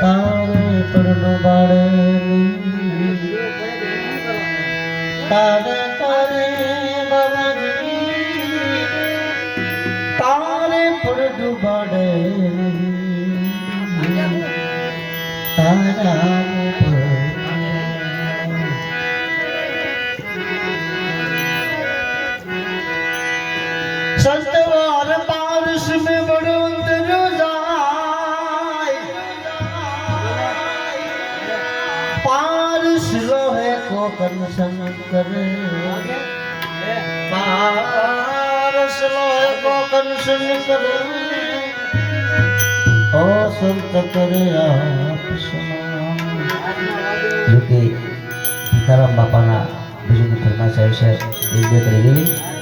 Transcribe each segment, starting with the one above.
તારે પરનો બાળે તારે તારે બાબાજી તારે ચરણ શંકર પારસ લોય કોકન શંકર ઓ બાપાના બીજું ઘરના સાહેબ એક બે કરી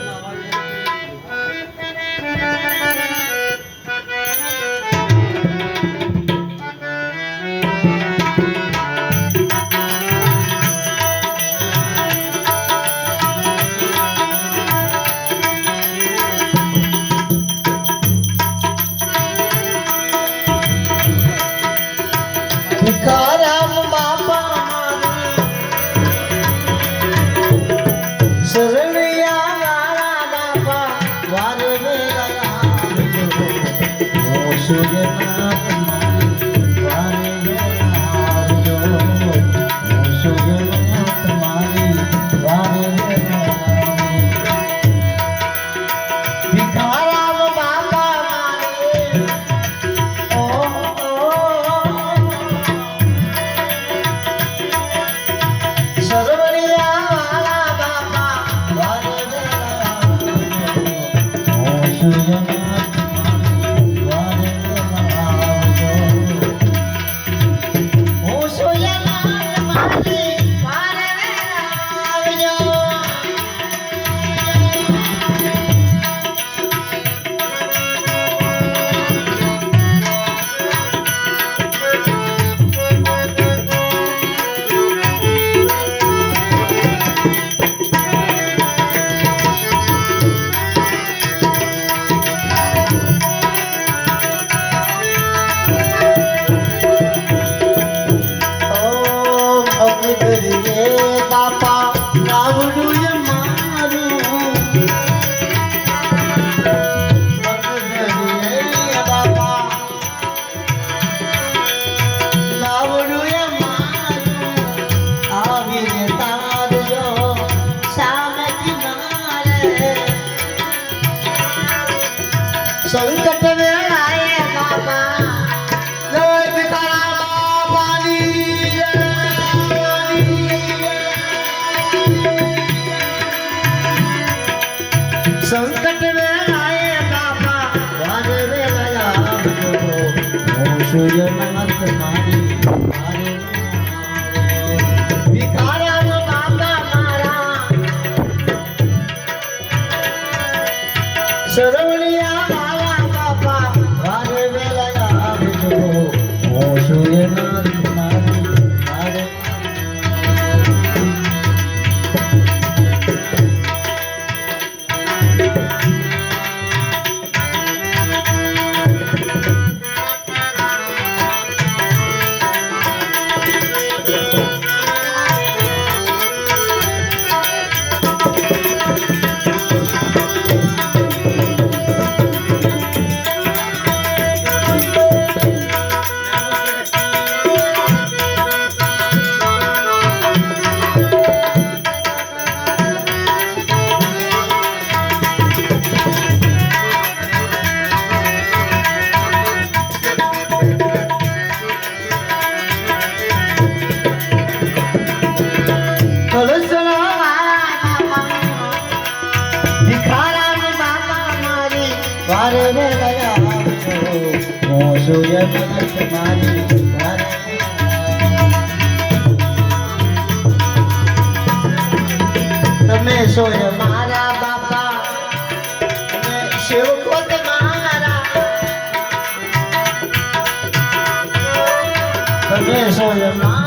chorar Người. તમે સોય મારા બાપા. શિવ ખોટ મારા. તમે સોય મારા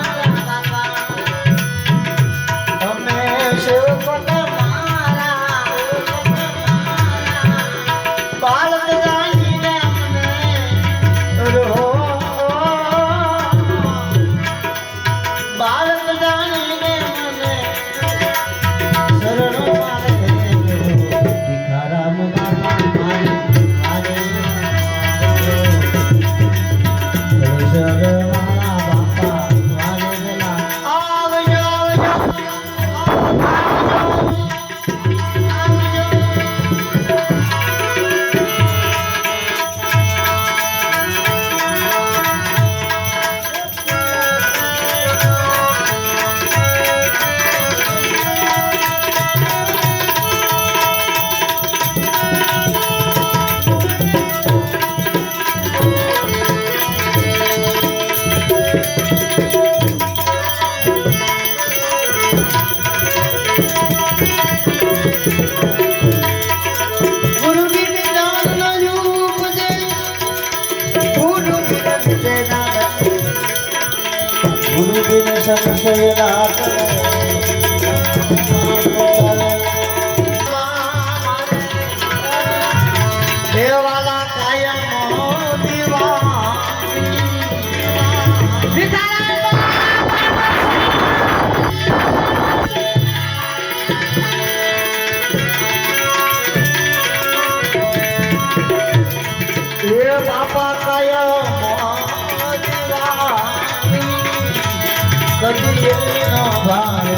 ગુરુ દેવાલા કાયમ દીવા વિચારા ભગવે નો ભારે